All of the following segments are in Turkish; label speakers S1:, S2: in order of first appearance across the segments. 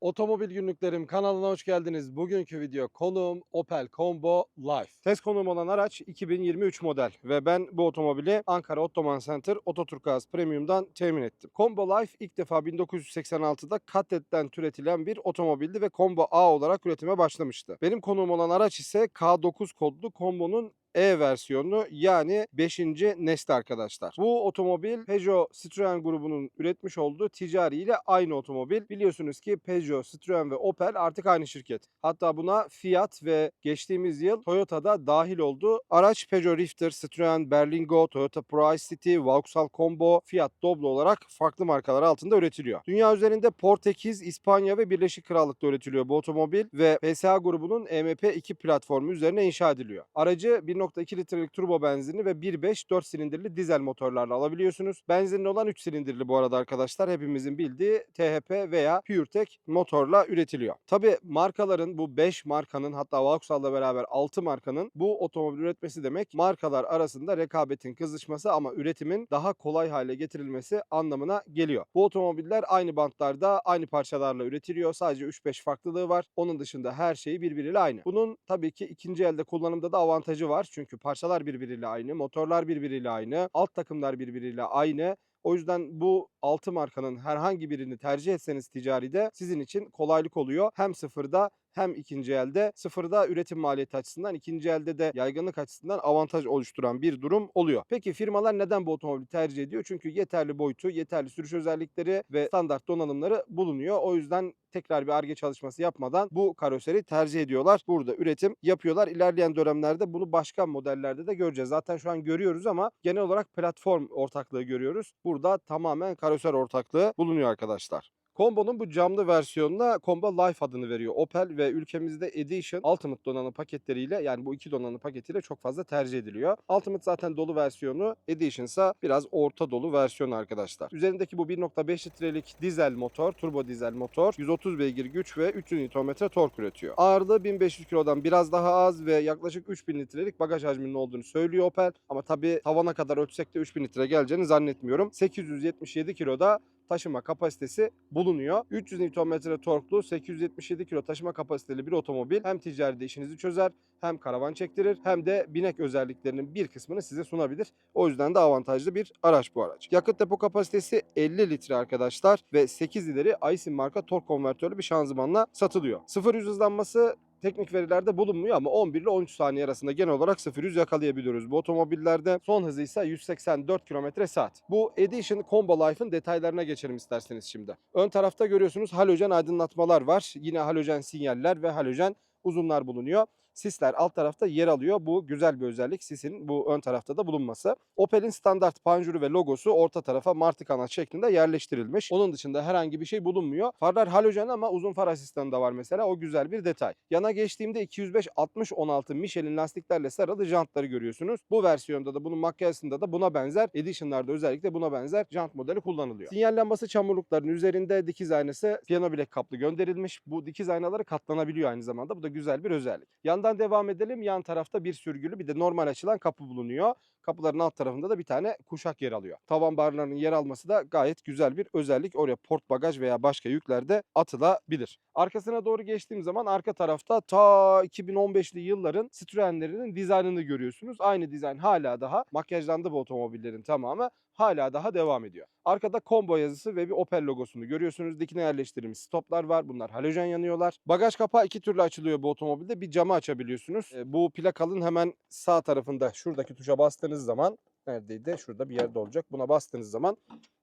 S1: Otomobil Günlüklerim kanalına hoş geldiniz. Bugünkü video konuğum Opel Combo Life. Test konuğum olan araç 2023 model ve ben bu otomobili Ankara Ottoman Center Ototurkuaz Premium'dan temin ettim. Combo Life ilk defa 1986'da Katlet'ten türetilen bir otomobildi ve Combo A olarak üretime başlamıştı. Benim konuğum olan araç ise K9 kodlu Combo'nun e versiyonu yani 5. nesli arkadaşlar. Bu otomobil Peugeot Citroen grubunun üretmiş olduğu ticari ile aynı otomobil. Biliyorsunuz ki Peugeot, Citroen ve Opel artık aynı şirket. Hatta buna Fiat ve geçtiğimiz yıl Toyota'da dahil oldu. Araç Peugeot Rifter, Citroen Berlingo, Toyota Price City, Vauxhall Combo, Fiat Doblo olarak farklı markalar altında üretiliyor. Dünya üzerinde Portekiz, İspanya ve Birleşik Krallık'ta üretiliyor bu otomobil ve PSA grubunun EMP2 platformu üzerine inşa ediliyor. Aracı 1.2 litrelik turbo benzinli ve 1.5 4 silindirli dizel motorlarla alabiliyorsunuz. Benzinli olan 3 silindirli bu arada arkadaşlar hepimizin bildiği THP veya PureTech motorla üretiliyor. Tabi markaların bu 5 markanın hatta Vauxhall'la beraber 6 markanın bu otomobil üretmesi demek markalar arasında rekabetin kızışması ama üretimin daha kolay hale getirilmesi anlamına geliyor. Bu otomobiller aynı bantlarda aynı parçalarla üretiliyor. Sadece 3-5 farklılığı var. Onun dışında her şeyi birbiriyle aynı. Bunun tabii ki ikinci elde kullanımda da avantajı var. Çünkü parçalar birbiriyle aynı, motorlar birbiriyle aynı, alt takımlar birbiriyle aynı. O yüzden bu 6 markanın herhangi birini tercih etseniz ticaride sizin için kolaylık oluyor. Hem sıfırda hem ikinci elde sıfırda üretim maliyeti açısından ikinci elde de yaygınlık açısından avantaj oluşturan bir durum oluyor. Peki firmalar neden bu otomobili tercih ediyor? Çünkü yeterli boyutu, yeterli sürüş özellikleri ve standart donanımları bulunuyor. O yüzden tekrar bir arge çalışması yapmadan bu karoseri tercih ediyorlar. Burada üretim yapıyorlar. İlerleyen dönemlerde bunu başka modellerde de göreceğiz. Zaten şu an görüyoruz ama genel olarak platform ortaklığı görüyoruz. Burada tamamen karoser ortaklığı bulunuyor arkadaşlar. Combo'nun bu camlı versiyonuna Combo Life adını veriyor Opel ve ülkemizde Edition Ultimate donanım paketleriyle yani bu iki donanım paketiyle çok fazla tercih ediliyor. Ultimate zaten dolu versiyonu, Edition ise biraz orta dolu versiyonu arkadaşlar. Üzerindeki bu 1.5 litrelik dizel motor, turbo dizel motor 130 beygir güç ve 300 Nm tork üretiyor. Ağırlığı 1500 kilodan biraz daha az ve yaklaşık 3000 litrelik bagaj hacminin olduğunu söylüyor Opel. Ama tabii tavana kadar ölçsek de 3000 litre geleceğini zannetmiyorum. 877 kiloda taşıma kapasitesi bulunuyor. 300 Nm torklu 877 kilo taşıma kapasiteli bir otomobil hem ticaride işinizi çözer hem karavan çektirir hem de binek özelliklerinin bir kısmını size sunabilir. O yüzden de avantajlı bir araç bu araç. Yakıt depo kapasitesi 50 litre arkadaşlar ve 8 ileri Aisin marka tork konvertörlü bir şanzımanla satılıyor. 0 100 hızlanması teknik verilerde bulunmuyor ama 11 ile 13 saniye arasında genel olarak 0-100 yakalayabiliyoruz bu otomobillerde. Son hızı ise 184 km saat. Bu Edition Combo Life'ın detaylarına geçelim isterseniz şimdi. Ön tarafta görüyorsunuz halojen aydınlatmalar var. Yine halojen sinyaller ve halojen uzunlar bulunuyor. Sisler alt tarafta yer alıyor. Bu güzel bir özellik sisin bu ön tarafta da bulunması. Opel'in standart panjuru ve logosu orta tarafa martı kanat şeklinde yerleştirilmiş. Onun dışında herhangi bir şey bulunmuyor. Farlar halojen ama uzun far asistanı da var mesela. O güzel bir detay. Yana geçtiğimde 205 60 16 Michelin lastiklerle sarılı jantları görüyorsunuz. Bu versiyonda da bunun makyajında da buna benzer Edition'larda özellikle buna benzer jant modeli kullanılıyor. Sinyal lambası çamurlukların üzerinde dikiz aynası piyano bilek kaplı gönderilmiş. Bu dikiz aynaları katlanabiliyor aynı zamanda. Bu da güzel bir özellik. Yandan devam edelim. Yan tarafta bir sürgülü bir de normal açılan kapı bulunuyor. Kapıların alt tarafında da bir tane kuşak yer alıyor. Tavan barlarının yer alması da gayet güzel bir özellik. Oraya port bagaj veya başka yükler de atılabilir. Arkasına doğru geçtiğim zaman arka tarafta ta 2015'li yılların Citroen'lerinin dizaynını görüyorsunuz. Aynı dizayn hala daha makyajlandı bu otomobillerin tamamı hala daha devam ediyor. Arkada combo yazısı ve bir Opel logosunu görüyorsunuz. Dikine yerleştirilmiş stoplar var. Bunlar halojen yanıyorlar. Bagaj kapağı iki türlü açılıyor bu otomobilde. Bir camı açabiliyorsunuz. E, Bu plakanın hemen sağ tarafında şuradaki tuşa bastığınız zaman neredeydi? Şurada bir yerde olacak. Buna bastığınız zaman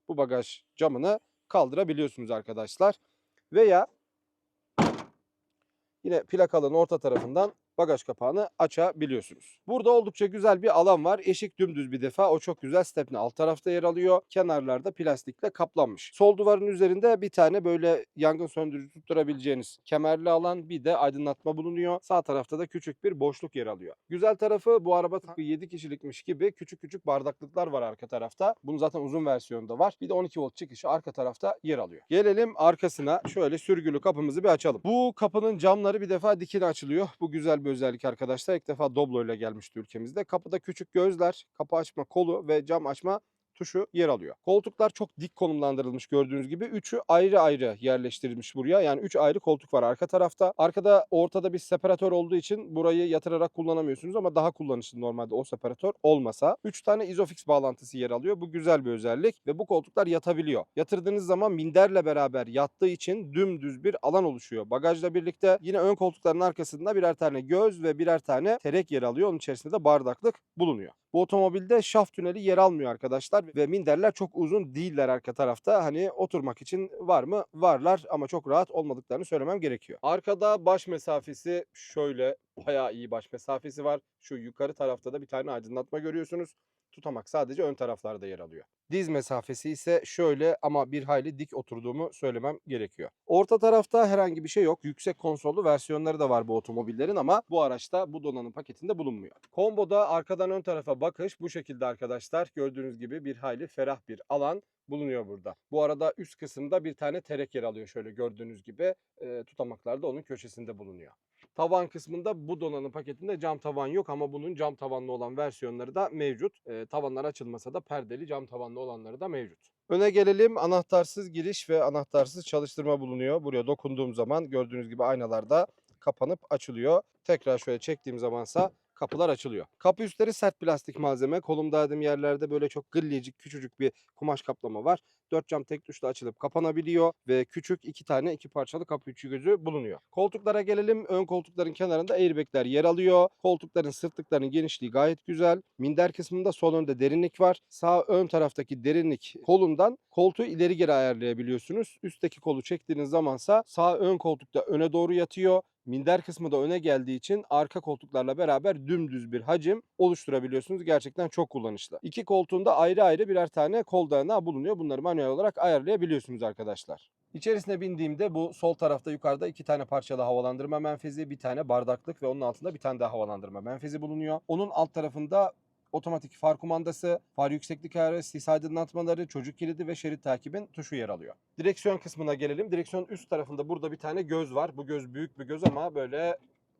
S1: bu bagaj camını kaldırabiliyorsunuz arkadaşlar. Veya yine plakalığın orta tarafından bagaj kapağını açabiliyorsunuz. Burada oldukça güzel bir alan var. Eşik dümdüz bir defa. O çok güzel stepne alt tarafta yer alıyor. Kenarlarda plastikle kaplanmış. Sol duvarın üzerinde bir tane böyle yangın söndürücü tutturabileceğiniz kemerli alan bir de aydınlatma bulunuyor. Sağ tarafta da küçük bir boşluk yer alıyor. Güzel tarafı bu araba tıpkı 7 kişilikmiş gibi küçük küçük bardaklıklar var arka tarafta. Bunun zaten uzun versiyonda var. Bir de 12 volt çıkışı arka tarafta yer alıyor. Gelelim arkasına. Şöyle sürgülü kapımızı bir açalım. Bu kapının camları bir defa dikine açılıyor. Bu güzel bir özellik arkadaşlar. İlk defa Doblo ile gelmişti ülkemizde. Kapıda küçük gözler, kapı açma kolu ve cam açma tuşu yer alıyor. Koltuklar çok dik konumlandırılmış gördüğünüz gibi. Üçü ayrı ayrı yerleştirilmiş buraya. Yani üç ayrı koltuk var arka tarafta. Arkada ortada bir separatör olduğu için burayı yatırarak kullanamıyorsunuz ama daha kullanışlı normalde o separatör olmasa. Üç tane Isofix bağlantısı yer alıyor. Bu güzel bir özellik ve bu koltuklar yatabiliyor. Yatırdığınız zaman minderle beraber yattığı için dümdüz bir alan oluşuyor. Bagajla birlikte yine ön koltukların arkasında birer tane göz ve birer tane terek yer alıyor. Onun içerisinde de bardaklık bulunuyor. Bu otomobilde şaft tüneli yer almıyor arkadaşlar ve minderler çok uzun değiller arka tarafta. Hani oturmak için var mı? Varlar ama çok rahat olmadıklarını söylemem gerekiyor. Arkada baş mesafesi şöyle bayağı iyi baş mesafesi var. Şu yukarı tarafta da bir tane aydınlatma görüyorsunuz. Tutamak sadece ön taraflarda yer alıyor. Diz mesafesi ise şöyle ama bir hayli dik oturduğumu söylemem gerekiyor. Orta tarafta herhangi bir şey yok. Yüksek konsollu versiyonları da var bu otomobillerin ama bu araçta bu donanım paketinde bulunmuyor. Komboda arkadan ön tarafa bakış bu şekilde arkadaşlar. Gördüğünüz gibi bir hayli ferah bir alan bulunuyor burada. Bu arada üst kısımda bir tane terek yer alıyor şöyle gördüğünüz gibi. E, tutamaklar da onun köşesinde bulunuyor. Tavan kısmında bu donanım paketinde cam tavan yok ama bunun cam tavanlı olan versiyonları da mevcut. E, tavanlar açılmasa da perdeli cam tavanlı olanları da mevcut. Öne gelelim. Anahtarsız giriş ve anahtarsız çalıştırma bulunuyor. Buraya dokunduğum zaman gördüğünüz gibi aynalarda kapanıp açılıyor. Tekrar şöyle çektiğim zamansa kapılar açılıyor. Kapı üstleri sert plastik malzeme. Kolumda dağıdığım yerlerde böyle çok gıllecik küçücük bir kumaş kaplama var. Dört cam tek tuşla açılıp kapanabiliyor ve küçük iki tane iki parçalı kapı üçü gözü bulunuyor. Koltuklara gelelim. Ön koltukların kenarında airbagler yer alıyor. Koltukların sırtlıklarının genişliği gayet güzel. Minder kısmında sol önde derinlik var. Sağ ön taraftaki derinlik kolundan koltuğu ileri geri ayarlayabiliyorsunuz. Üstteki kolu çektiğiniz zamansa sağ ön koltukta öne doğru yatıyor. Minder kısmı da öne geldiği için arka koltuklarla beraber dümdüz bir hacim oluşturabiliyorsunuz. Gerçekten çok kullanışlı. İki koltuğunda ayrı ayrı birer tane kol dayanağı bulunuyor. Bunları manuel olarak ayarlayabiliyorsunuz arkadaşlar. İçerisine bindiğimde bu sol tarafta yukarıda iki tane parçalı havalandırma menfezi, bir tane bardaklık ve onun altında bir tane daha havalandırma menfezi bulunuyor. Onun alt tarafında otomatik far kumandası, far yükseklik ayarı, sis aydınlatmaları, çocuk kilidi ve şerit takibin tuşu yer alıyor. Direksiyon kısmına gelelim. Direksiyon üst tarafında burada bir tane göz var. Bu göz büyük bir göz ama böyle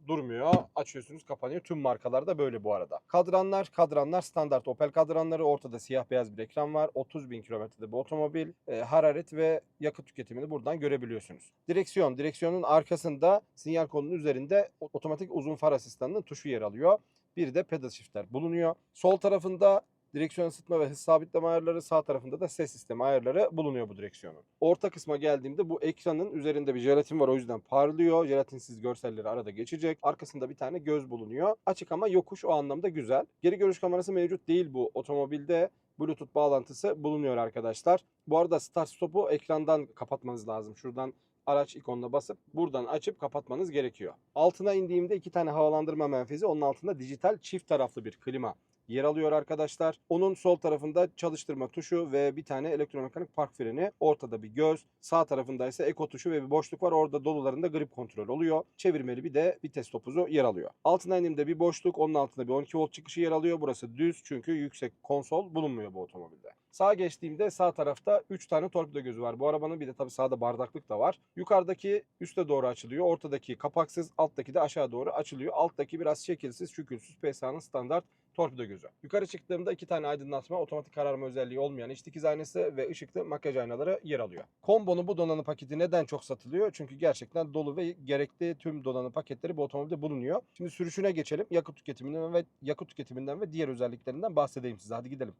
S1: durmuyor. Açıyorsunuz kapanıyor. Tüm markalarda böyle bu arada. Kadranlar, kadranlar standart Opel kadranları. Ortada siyah beyaz bir ekran var. 30 bin kilometrede bu otomobil. E, hararet ve yakıt tüketimini buradan görebiliyorsunuz. Direksiyon, direksiyonun arkasında sinyal kolunun üzerinde otomatik uzun far asistanının tuşu yer alıyor. Bir de pedal shiftler bulunuyor. Sol tarafında direksiyon ısıtma ve hız sabitleme ayarları, sağ tarafında da ses sistemi ayarları bulunuyor bu direksiyonun. Orta kısma geldiğimde bu ekranın üzerinde bir jelatin var o yüzden parlıyor. Jelatinsiz görselleri arada geçecek. Arkasında bir tane göz bulunuyor. Açık ama yokuş o anlamda güzel. Geri görüş kamerası mevcut değil bu otomobilde. Bluetooth bağlantısı bulunuyor arkadaşlar. Bu arada start stop'u ekrandan kapatmanız lazım. Şuradan araç ikonuna basıp buradan açıp kapatmanız gerekiyor. Altına indiğimde iki tane havalandırma menfezi, onun altında dijital çift taraflı bir klima yer alıyor arkadaşlar. Onun sol tarafında çalıştırma tuşu ve bir tane elektromekanik park freni. Ortada bir göz. Sağ tarafında ise eko tuşu ve bir boşluk var. Orada dolularında grip kontrol oluyor. Çevirmeli bir de vites topuzu yer alıyor. Altına indiğimde bir boşluk. Onun altında bir 12 volt çıkışı yer alıyor. Burası düz çünkü yüksek konsol bulunmuyor bu otomobilde. Sağa geçtiğimde sağ tarafta 3 tane torpido gözü var. Bu arabanın bir de tabii sağda bardaklık da var. Yukarıdaki üste doğru açılıyor. Ortadaki kapaksız, alttaki de aşağı doğru açılıyor. Alttaki biraz şekilsiz, şükülsüz PSA'nın standart torpido gözü. Yukarı çıktığımda iki tane aydınlatma, otomatik kararma özelliği olmayan iç dikiz aynası ve ışıklı makyaj aynaları yer alıyor. Kombonun bu donanım paketi neden çok satılıyor? Çünkü gerçekten dolu ve gerekli tüm donanım paketleri bu otomobilde bulunuyor. Şimdi sürüşüne geçelim. Yakıt tüketiminden ve yakıt tüketiminden ve diğer özelliklerinden bahsedeyim size. Hadi gidelim.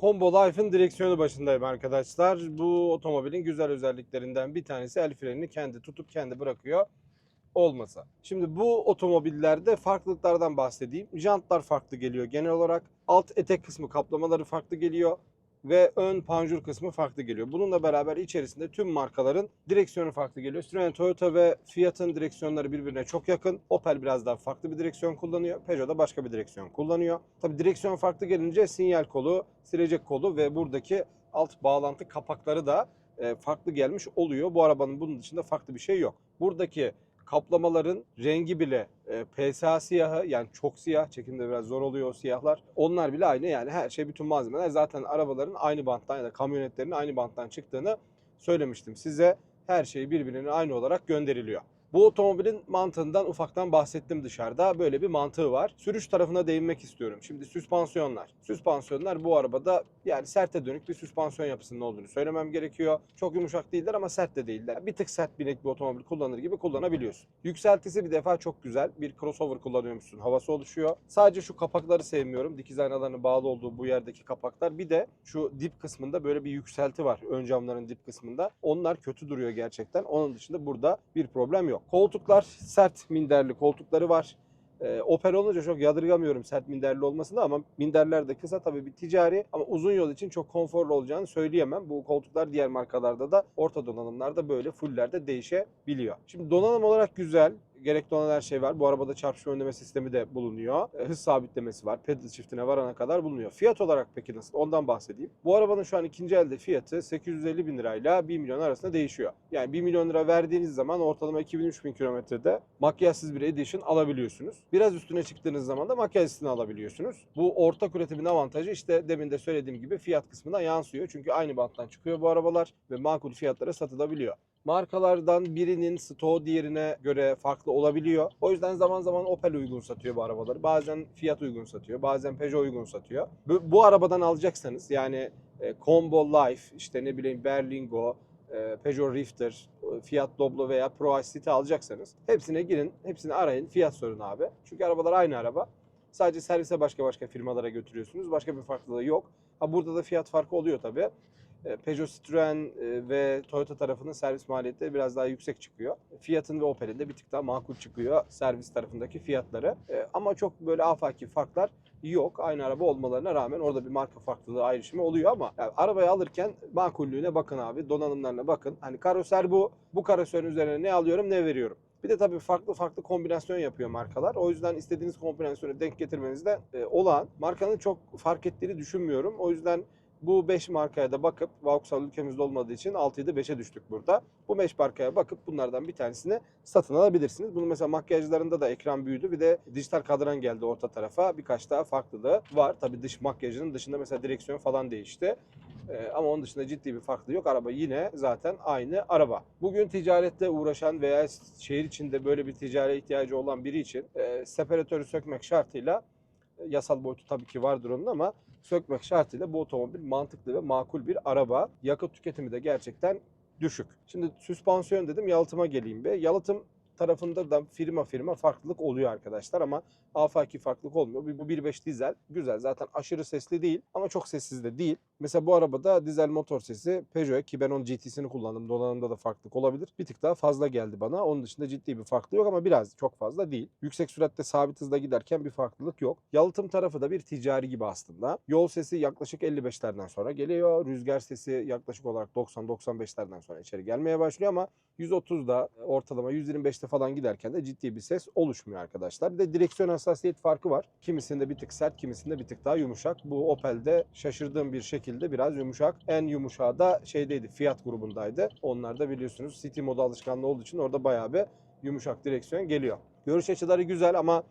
S1: Combo Life'ın direksiyonu başındayım arkadaşlar. Bu otomobilin güzel özelliklerinden bir tanesi el frenini kendi tutup kendi bırakıyor olmasa. Şimdi bu otomobillerde farklılıklardan bahsedeyim. Jantlar farklı geliyor genel olarak. Alt etek kısmı kaplamaları farklı geliyor ve ön panjur kısmı farklı geliyor. Bununla beraber içerisinde tüm markaların direksiyonu farklı geliyor. Citroen, Toyota ve Fiat'ın direksiyonları birbirine çok yakın. Opel biraz daha farklı bir direksiyon kullanıyor. Peugeot da başka bir direksiyon kullanıyor. Tabi direksiyon farklı gelince sinyal kolu, silecek kolu ve buradaki alt bağlantı kapakları da e, farklı gelmiş oluyor. Bu arabanın bunun dışında farklı bir şey yok. Buradaki kaplamaların rengi bile e, PSA siyahı yani çok siyah çekimde biraz zor oluyor o siyahlar. Onlar bile aynı yani her şey bütün malzemeler zaten arabaların aynı banttan ya da kamyonetlerin aynı banttan çıktığını söylemiştim size. Her şey birbirine aynı olarak gönderiliyor. Bu otomobilin mantığından ufaktan bahsettim dışarıda. Böyle bir mantığı var. Sürüş tarafına değinmek istiyorum. Şimdi süspansiyonlar. Süspansiyonlar bu arabada yani serte dönük bir süspansiyon yapısının olduğunu söylemem gerekiyor. Çok yumuşak değiller ama sert de değiller. Bir tık sert binek bir otomobil kullanır gibi kullanabiliyorsun. Yükseltisi bir defa çok güzel. Bir crossover kullanıyormuşsun. Havası oluşuyor. Sadece şu kapakları sevmiyorum. Dikiz aynalarının bağlı olduğu bu yerdeki kapaklar. Bir de şu dip kısmında böyle bir yükselti var. Ön camların dip kısmında. Onlar kötü duruyor gerçekten. Onun dışında burada bir problem yok. Koltuklar sert minderli koltukları var. Ee, Opel olunca çok yadırgamıyorum sert minderli olmasını ama minderler de kısa tabii bir ticari ama uzun yol için çok konforlu olacağını söyleyemem. Bu koltuklar diğer markalarda da orta donanımlarda böyle fulllerde değişebiliyor. Şimdi donanım olarak güzel. Gerekli olan her şey var. Bu arabada çarpışma önleme sistemi de bulunuyor. E, Hız sabitlemesi var. Pedal shift'ine varana kadar bulunuyor. Fiyat olarak peki nasıl? Ondan bahsedeyim. Bu arabanın şu an ikinci elde fiyatı 850 bin lirayla 1 milyon arasında değişiyor. Yani 1 milyon lira verdiğiniz zaman ortalama 2000-3000 kilometrede makyajsız bir Edition alabiliyorsunuz. Biraz üstüne çıktığınız zaman da makyajlısını alabiliyorsunuz. Bu ortak üretimin avantajı işte demin de söylediğim gibi fiyat kısmına yansıyor. Çünkü aynı banttan çıkıyor bu arabalar ve makul fiyatlara satılabiliyor markalardan birinin stoğu diğerine göre farklı olabiliyor. O yüzden zaman zaman Opel uygun satıyor bu arabaları. Bazen Fiat uygun satıyor. Bazen Peugeot uygun satıyor. Bu, bu arabadan alacaksanız yani e, Combo Life, işte ne bileyim Berlingo, e, Peugeot Rifter, e, Fiat Doblo veya Pro City alacaksanız hepsine girin, hepsini arayın. Fiyat sorun abi. Çünkü arabalar aynı araba. Sadece servise başka başka firmalara götürüyorsunuz. Başka bir farklılığı yok. Ha burada da fiyat farkı oluyor tabii. E, Peugeot, Citroen e, ve Toyota tarafının servis maliyetleri biraz daha yüksek çıkıyor. Fiat'ın ve Opel'in de bir tık daha makul çıkıyor servis tarafındaki fiyatları. E, Ama çok böyle afaki farklar yok. Aynı araba olmalarına rağmen orada bir marka farklılığı ayrışımı oluyor ama yani arabayı alırken makullüğüne bakın abi, donanımlarına bakın. Hani karoser bu, bu karoserin üzerine ne alıyorum ne veriyorum. Bir de tabii farklı farklı kombinasyon yapıyor markalar. O yüzden istediğiniz kombinasyonu denk getirmenizde e, olağan. Markanın çok fark ettiğini düşünmüyorum. O yüzden bu 5 markaya da bakıp Vauxhall ülkemizde olmadığı için 6'yı da 5'e düştük burada. Bu 5 markaya bakıp bunlardan bir tanesini satın alabilirsiniz. Bunun mesela makyajlarında da ekran büyüdü. Bir de dijital kadran geldi orta tarafa. Birkaç daha farklılığı var. Tabii dış makyajının dışında mesela direksiyon falan değişti. Ee, ama onun dışında ciddi bir farklılığı yok. Araba yine zaten aynı araba. Bugün ticaretle uğraşan veya şehir içinde böyle bir ticari ihtiyacı olan biri için e, separatörü sökmek şartıyla e, yasal boyutu tabii ki vardır onun ama sökmek şartıyla bu otomobil mantıklı ve makul bir araba. Yakıt tüketimi de gerçekten düşük. Şimdi süspansiyon dedim yalıtıma geleyim be. Yalıtım tarafında da firma firma farklılık oluyor arkadaşlar ama afaki farklılık olmuyor. Bu 1.5 dizel güzel zaten aşırı sesli değil ama çok sessiz de değil. Mesela bu arabada dizel motor sesi Peugeot ki ben onun GT'sini kullandım. Donanımda da farklılık olabilir. Bir tık daha fazla geldi bana. Onun dışında ciddi bir farklılık yok ama biraz çok fazla değil. Yüksek süratte sabit hızda giderken bir farklılık yok. Yalıtım tarafı da bir ticari gibi aslında. Yol sesi yaklaşık 55'lerden sonra geliyor. Rüzgar sesi yaklaşık olarak 90-95'lerden sonra içeri gelmeye başlıyor ama 130'da ortalama 125'te falan giderken de ciddi bir ses oluşmuyor arkadaşlar. Bir de direksiyon hassasiyet farkı var. Kimisinde bir tık sert, kimisinde bir tık daha yumuşak. Bu Opel'de şaşırdığım bir şekilde biraz yumuşak. En yumuşağı da şeydeydi, Fiat grubundaydı. Onlar da biliyorsunuz City modu alışkanlığı olduğu için orada bayağı bir yumuşak direksiyon geliyor. Görüş açıları güzel ama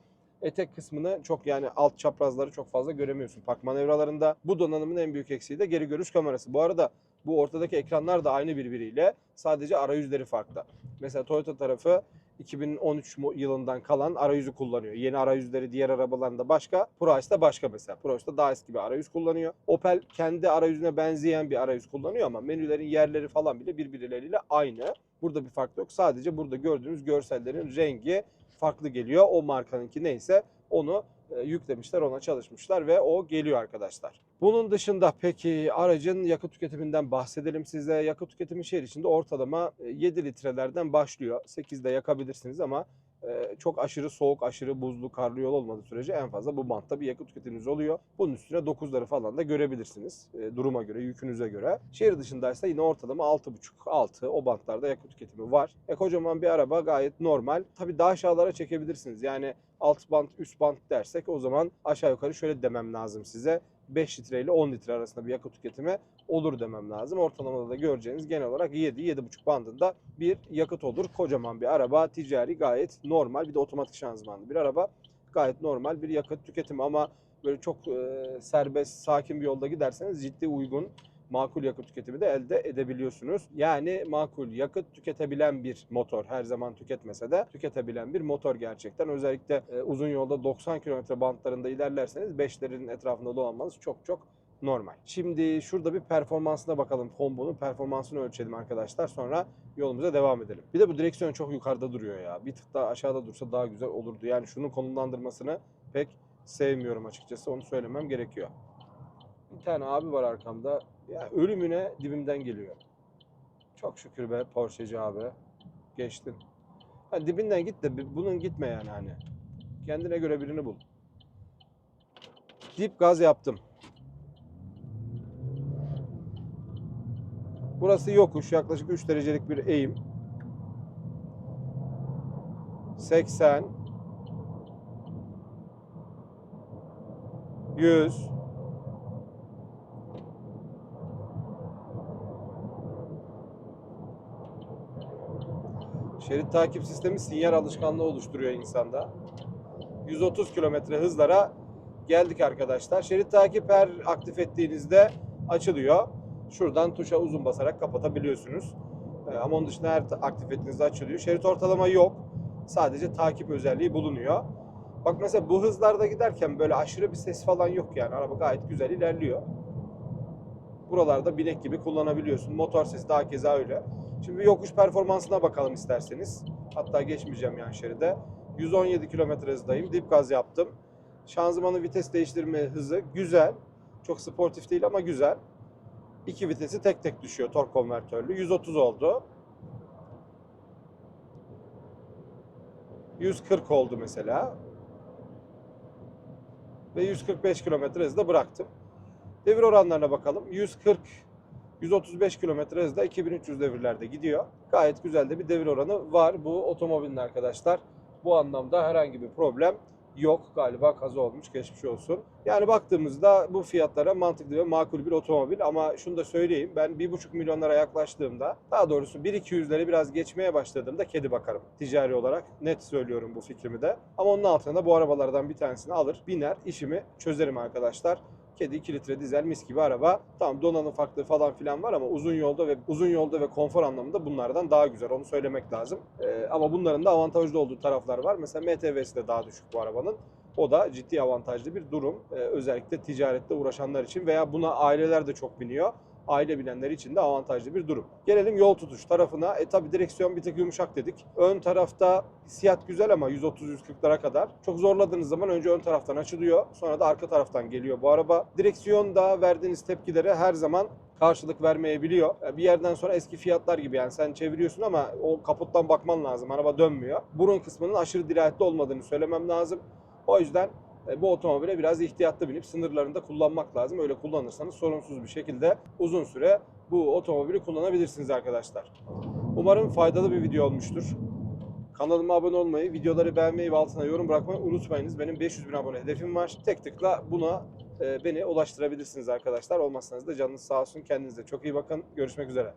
S1: etek kısmını çok yani alt çaprazları çok fazla göremiyorsun. Park manevralarında bu donanımın en büyük eksiği de geri görüş kamerası. Bu arada bu ortadaki ekranlar da aynı birbiriyle. Sadece arayüzleri farklı. Mesela Toyota tarafı 2013 mu- yılından kalan arayüzü kullanıyor. Yeni arayüzleri diğer arabalarında başka. Proax'ta başka mesela. Proax'ta daha eski bir arayüz kullanıyor. Opel kendi arayüzüne benzeyen bir arayüz kullanıyor ama menülerin yerleri falan bile birbirleriyle aynı. Burada bir fark yok. Sadece burada gördüğünüz görsellerin rengi farklı geliyor. O markanınki neyse onu yüklemişler, ona çalışmışlar ve o geliyor arkadaşlar. Bunun dışında peki aracın yakıt tüketiminden bahsedelim size. Yakıt tüketimi şehir içinde ortalama e, 7 litrelerden başlıyor. 8'de yakabilirsiniz ama e, çok aşırı soğuk, aşırı buzlu, karlı yol olmadığı sürece en fazla bu bantta bir yakıt tüketiminiz oluyor. Bunun üstüne 9'ları falan da görebilirsiniz. e, duruma göre, yükünüze göre. Şehir dışındaysa yine ortalama 6,5-6 o bantlarda yakıt tüketimi var. E kocaman bir araba gayet normal. Tabii daha aşağılara çekebilirsiniz. Yani alt bant, üst bant dersek o zaman aşağı yukarı şöyle demem lazım size. 5 litre ile 10 litre arasında bir yakıt tüketimi olur demem lazım. Ortalamada da göreceğiniz genel olarak 7-7,5 bandında bir yakıt olur. Kocaman bir araba, ticari gayet normal. Bir de otomatik şanzımanlı bir araba. Gayet normal bir yakıt tüketimi ama böyle çok e, serbest, sakin bir yolda giderseniz ciddi uygun makul yakıt tüketimi de elde edebiliyorsunuz. Yani makul yakıt tüketebilen bir motor. Her zaman tüketmese de tüketebilen bir motor gerçekten. Özellikle e, uzun yolda 90 km bantlarında ilerlerseniz 5'lerin etrafında dolanmanız çok çok normal. Şimdi şurada bir performansına bakalım. Combo'nun performansını ölçelim arkadaşlar. Sonra yolumuza devam edelim. Bir de bu direksiyon çok yukarıda duruyor ya. Bir tık daha aşağıda dursa daha güzel olurdu. Yani şunun konumlandırmasını pek sevmiyorum açıkçası. Onu söylemem gerekiyor. Bir tane abi var arkamda. Ya ölümüne dibimden geliyor. Çok şükür be Porsche'ci abi. Geçtin. Ha, dibinden git de bunun gitme yani hani. Kendine göre birini bul. Dip gaz yaptım. Burası yokuş. Yaklaşık 3 derecelik bir eğim. 80 100 Şerit takip sistemi sinyal alışkanlığı oluşturuyor insanda. 130 kilometre hızlara geldik arkadaşlar. Şerit takip her aktif ettiğinizde açılıyor. Şuradan tuşa uzun basarak kapatabiliyorsunuz. Ee, Ama onun dışında her aktif ettiğinizde açılıyor. Şerit ortalama yok. Sadece takip özelliği bulunuyor. Bak mesela bu hızlarda giderken böyle aşırı bir ses falan yok yani. Araba gayet güzel ilerliyor. Buralarda binek gibi kullanabiliyorsun. Motor sesi daha keza öyle. Şimdi yokuş performansına bakalım isterseniz. Hatta geçmeyeceğim yan şeride. 117 km hızdayım. Dip gaz yaptım. Şanzımanın vites değiştirme hızı güzel. Çok sportif değil ama güzel. İki vitesi tek tek düşüyor tork konvertörlü. 130 oldu. 140 oldu mesela. Ve 145 km hızda bıraktım. Devir oranlarına bakalım. 140 135 km hızda 2300 devirlerde gidiyor. Gayet güzel de bir devir oranı var bu otomobilin arkadaşlar. Bu anlamda herhangi bir problem yok. Galiba kaza olmuş geçmiş olsun. Yani baktığımızda bu fiyatlara mantıklı ve makul bir otomobil ama şunu da söyleyeyim ben 1,5 milyonlara yaklaştığımda daha doğrusu 1-200'leri biraz geçmeye başladığımda kedi bakarım ticari olarak net söylüyorum bu fikrimi de. Ama onun altına da bu arabalardan bir tanesini alır biner işimi çözerim arkadaşlar. Kedi 2 litre dizel mis gibi araba. Tamam donanım farklı falan filan var ama uzun yolda ve uzun yolda ve konfor anlamında bunlardan daha güzel. Onu söylemek lazım. Ee, ama bunların da avantajlı olduğu taraflar var. Mesela MTV'si de daha düşük bu arabanın. O da ciddi avantajlı bir durum. Ee, özellikle ticarette uğraşanlar için veya buna aileler de çok biniyor. Aile bilenler için de avantajlı bir durum. Gelelim yol tutuş tarafına. E tabi direksiyon bir tık yumuşak dedik. Ön tarafta hissiyat güzel ama 130-140'lara kadar. Çok zorladığınız zaman önce ön taraftan açılıyor. Sonra da arka taraftan geliyor bu araba. Direksiyonda verdiğiniz tepkilere her zaman karşılık vermeyebiliyor. Yani Bir yerden sonra eski fiyatlar gibi yani sen çeviriyorsun ama o kaputtan bakman lazım. Araba dönmüyor. Burun kısmının aşırı dirayetli olmadığını söylemem lazım. O yüzden e, bu otomobile biraz ihtiyatlı binip sınırlarında kullanmak lazım. Öyle kullanırsanız sorunsuz bir şekilde uzun süre bu otomobili kullanabilirsiniz arkadaşlar. Umarım faydalı bir video olmuştur. Kanalıma abone olmayı, videoları beğenmeyi ve altına yorum bırakmayı unutmayınız. Benim 500 bin abone hedefim var. Tek tıkla buna e, beni ulaştırabilirsiniz arkadaşlar. Olmazsanız da canınız sağ olsun. Kendinize çok iyi bakın. Görüşmek üzere.